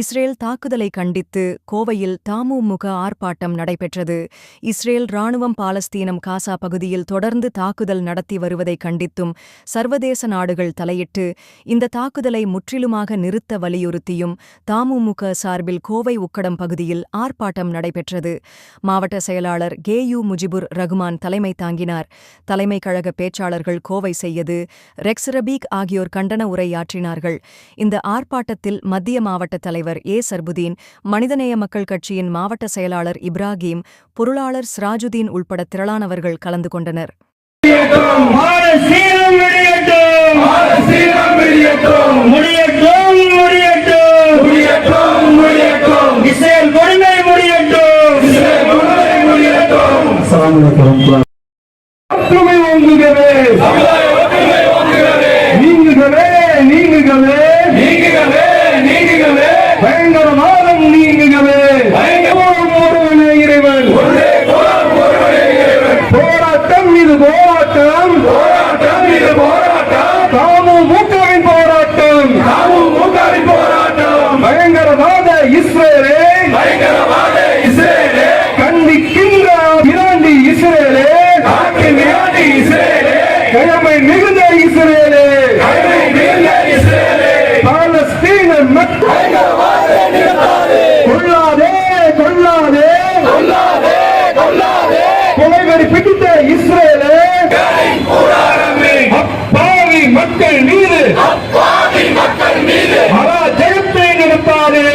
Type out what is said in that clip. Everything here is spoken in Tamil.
இஸ்ரேல் தாக்குதலை கண்டித்து கோவையில் தாமுமுக ஆர்ப்பாட்டம் நடைபெற்றது. இஸ்ரேல் ராணுவம் பாலஸ்தீனம் காசா பகுதியில் தொடர்ந்து தாக்குதல் நடத்தி வருவதை கண்டித்தும் சர்வதேச நாடுகள் தலையிட்டு இந்த தாக்குதலை முற்றிலுமாக நிறுத்த வலியுறுத்தியும் தாமுமுக சார்பில் கோவை உக்கடம் பகுதியில் ஆர்ப்பாட்டம் நடைபெற்றது. மாவட்ட செயலாளர் கே யு முஜிபுர் ரகுமான் தலைமை தாங்கினார். தலைமை கழக பேச்சாளர்கள் கோவை செய்யது ரெக்ஸ் ரபீக் ஆகியோர் கண்டன உரையாற்றினார்கள். இந்த ஆர்ப்பாட்டத்தில் மத்திய மாவட்ட தலைவர் ஏ. சர்புதீன் மனிதநேய மக்கள் கட்சியின் மாவட்ட செயலாளர் இப்ராஹிம் பொருளாளர் சிராஜுதீன் உள்பட திரளானவர்கள் கலந்து கொண்டனர். ஒற்றுமை ஓங்குகவே நீங்குகவே மிகுந்த இஸ்ரேலே. பாலஸ்தீன கொள்ளாதே கொள்ளாதே. கொலைவெறி பிடித்த இஸ்ரேலே. அப்பாவி மக்கள் மீது. அப்பாவி மக்கள் மீது. அராஜகத்தை நிறுத்தாதே